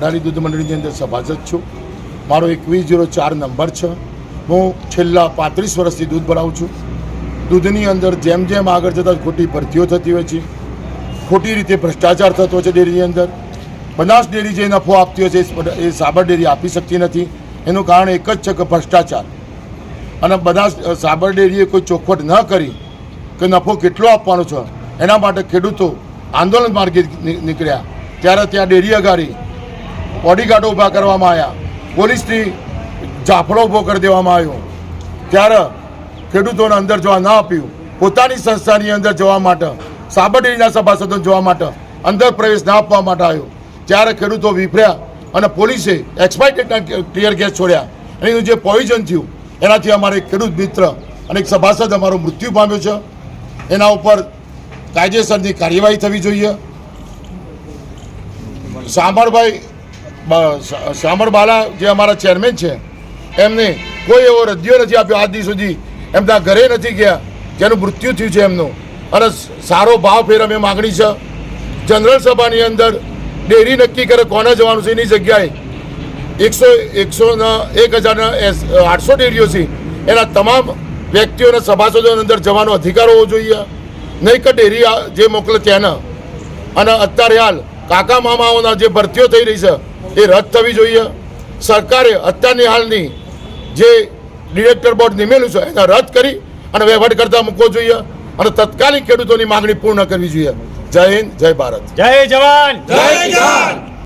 વડાલી દૂધ મંડળીની અંદર સભાસદ છું. મારો એકવીસ જીરો ચાર નંબર છે. હું છેલ્લા પાંત્રીસ વર્ષથી દૂધ ભરાવું છું. દૂધની અંદર જેમ જેમ આગળ જતાં ખોટી ભરતીઓ થતી હોય છે, ખોટી રીતે ભ્રષ્ટાચાર થતો હોય છે ડેરીની અંદર, બનાસ ડેરી જે નફો આપતી હોય છે, એ સાબર ડેરી આપી શકતી નથી. એનું કારણ એક જ છે કે ભ્રષ્ટાચાર. અને બનાસ સાબર ડેરીએ કોઈ ચોખવટ ન કરી કે નફો કેટલો આપવાનો છે. એના માટે ખેડૂતો આંદોલન માર્ગે નીકળ્યા. ત્યારે ત્યાં ડેરી અગાડી બોડીગાર્ડો ઊભા કરવામાં આવ્યા. પોલીસની જાફડો ઊભો કરી દેવામાં આવ્યો. ત્યારે ખેડૂતોને અંદર જવા ના આપ્યું. પોતાની સંસ્થાની અંદર જવા માટે, સાબરડીના સભાસદો જવા માટે અંદર પ્રવેશ ના આપવા માટે આવ્યો. ત્યારે ખેડૂતો વિફર્યા અને પોલીસે એક્સપાયટેડના ક્લિયર ગેસ છોડ્યા. એનું જે પોઈઝન થયું, એનાથી અમારે ખેડૂત મિત્ર અને એક સભાસદ અમારો મૃત્યુ પામ્યો છે. એના ઉપર કાયદેસરની કાર્યવાહી થવી જોઈએ. શામળભાઈ શામળબાલા જે અમારા ચેરમેન છે, એમને કોઈ એવો રદિયો નથી આપ્યો આજ દી સુધી. એમના ઘરે નથી ગયા. જેનું મૃત્યુ થયું છે એમનું. અને સારો ભાવ ફેર અમે માગણી છે. જનરલ સભાની અંદર ડેરી નક્કી કરે કોને જવાનું છે એની જગ્યાએ. એકસો એકસો એક હજારના આઠસો ડેરીઓ છે. એના તમામ વ્યક્તિઓના સભાસદોની અંદર જવાનો અધિકાર હોવો જોઈએ. નહીં કે ડેરી જે મોકલે તેના. અને અત્યારે હાલ કાકા મામાઓના જે ભરતીઓ થઈ રહી છે એ રદ થવી જોઈએ. સરકારે અત્યારની હાલની જે ડિરેક્ટર બોર્ડ નિમેલું છે એને રદ કરી અને વહીવટ કરતા મૂકવો જોઈએ અને તત્કાલિક ખેડૂતોની માંગણી પૂર્ણ કરવી જોઈએ. જય હિન્દ જય ભારત. જય જવાન! જય કિસાન!